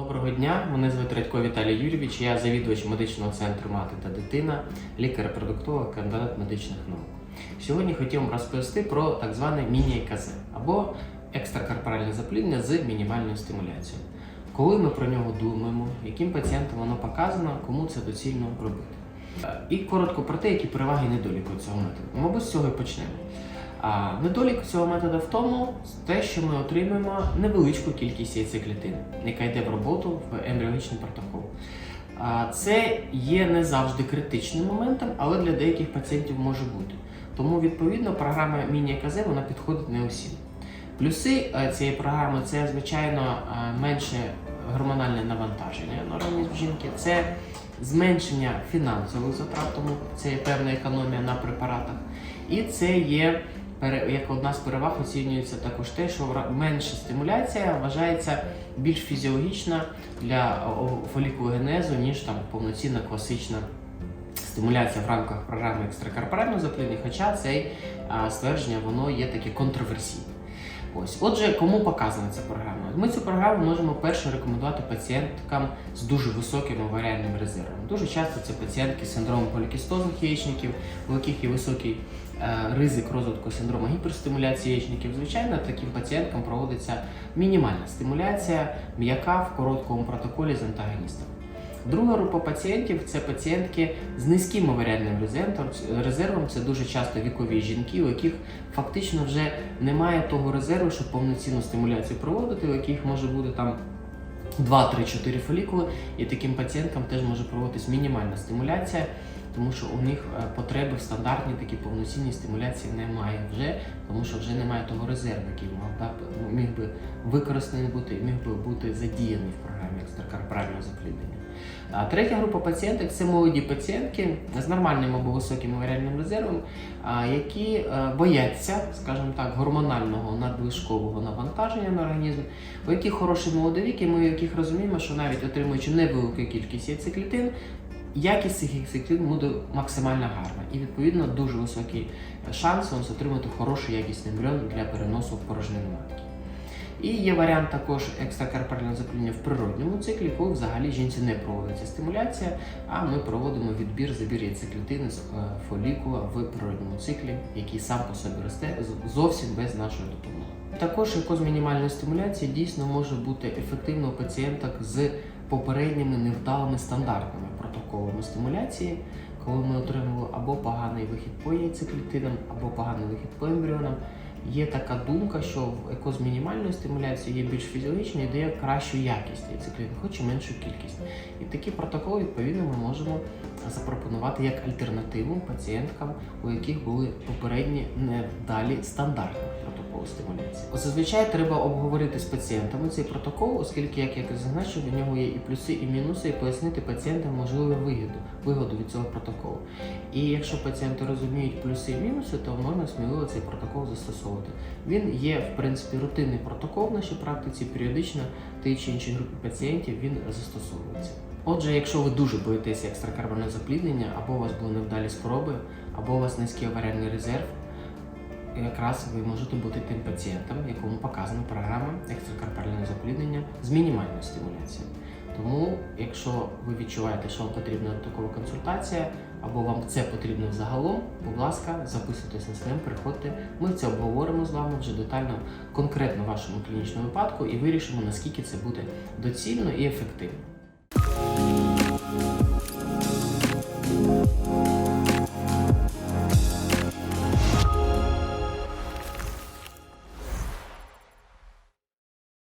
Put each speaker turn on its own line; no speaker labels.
Доброго дня, мене звати Радько Віталій Юрійович, я завідувач медичного центру мати та дитина, лікар-продуктолог, кандидат медичних наук. Сьогодні хотів вам розповісти про так зване міні-ЕКЗ або екстракорпоральне запліднення з мінімальною стимуляцією. Коли ми про нього думаємо, яким пацієнтам воно показано, кому це доцільно робити. І коротко про те, які переваги і недоліки цього методу. Мабуть, з цього і почнемо. Недолік цього методу в тому, те, що ми отримуємо невеличку кількість яйцеклітин, яка йде в роботу в ембріологічний протокол. Це є не завжди критичним моментом, але для деяких пацієнтів може бути. Тому, відповідно, програма міні-ЕКЗ вона підходить не усім. Плюси е, цієї програми це, звичайно, е, менше гормональне навантаження на організм жінки, це зменшення фінансових затрат, тому це є певна економія на препаратах. І це є як одна з переваг оцінюється також те, що менша стимуляція вважається більш фізіологічна для фолікулогенезу, ніж там повноцінна класична стимуляція в рамках програми екстракорпорального запліднення, хоча це ствердження воно є таке контроверсійне. Ось, отже, кому показана ця програма? Ми цю програму можемо перше рекомендувати пацієнткам з дуже високим оваріальним резервом. Дуже часто це пацієнтки з синдромом полікістозних яєчників, у яких є високий е, ризик розвитку синдрому гіперстимуляції яєчників. Звичайно, таким пацієнткам проводиться мінімальна стимуляція, м'яка в короткому протоколі з антагоністом. Друга група пацієнтів це пацієнтки з низьким оваріальним резервом. Це дуже часто вікові жінки, у яких фактично вже немає того резерву, щоб повноцінну стимуляцію проводити, у яких може бути там 2-3-4 фолікули, і таким пацієнткам теж може проводитись мінімальна стимуляція, тому що у них е, потреби в стандартній такій повноцінній стимуляції немає вже, тому що вже немає того резерву, який мав да, міг би використаний бути міг би бути задіяний в програмі екстракорпорального запліднення. А третя група пацієнток це молоді пацієнтки з нормальним або високим оваріальним резервом, які е, бояться, скажімо так, гормонального надлишкового навантаження на організм, у яких хороший молодовік, і ми яких розуміємо, що навіть отримуючи невелику кількість яйцеклітин, якість цих яйцеклітин буде максимально гарна. І відповідно дуже високий шанс у нас отримати хороший якісний ембріон для переносу в порожнину матки. І є варіант також екстракорпорального запліднення в природньому циклі, коли взагалі жінці не проводиться стимуляція, а ми проводимо відбір, забір яйцеклітини з е, фолікула в природньому циклі, який сам по собі росте зовсім без нашої допомоги. Також якоз мінімальної стимуляції дійсно може бути ефективно у пацієнток з попередніми невдалими стандартними протоколами стимуляції, коли ми отримали або поганий вихід по яйцеклітинам, або поганий вихід по ембріонам. Є така думка, що в еко з мінімальною стимуляцією є більш фізіологічною і дає кращу якість яйцеклітин, хоч і меншу кількість. І такі протоколи, відповідно, ми можемо запропонувати як альтернативу пацієнткам, у яких були попередні невдалі стандартні протоколи стимуляції. Зазвичай треба обговорити з пацієнтами цей протокол, оскільки, як я зазначив, у нього є і плюси, і мінуси, і пояснити пацієнтам можливу вигоду, вигоду від цього протоколу. І якщо пацієнти розуміють плюси і мінуси, то можна сміливо цей протокол застосовувати. Він є, в принципі, рутинний протокол в нашій практиці, періодично тій чи іншій групі пацієнтів він застосовується. Отже, якщо ви дуже боїтеся екстракарбонне запліднення, або у вас були невдалі спроби, або у вас низький аваріальний резерв, якраз ви можете бути тим пацієнтом, якому показана програма екстракорпорального запліднення з мінімальною стимуляцією. Тому, якщо ви відчуваєте, що вам потрібна такова консультація, або вам це потрібно взагалом, будь ласка, записуйтесь на СНМ, приходьте. Ми це обговоримо з вами вже детально, конкретно в вашому клінічному випадку і вирішимо, наскільки це буде доцільно і ефективно.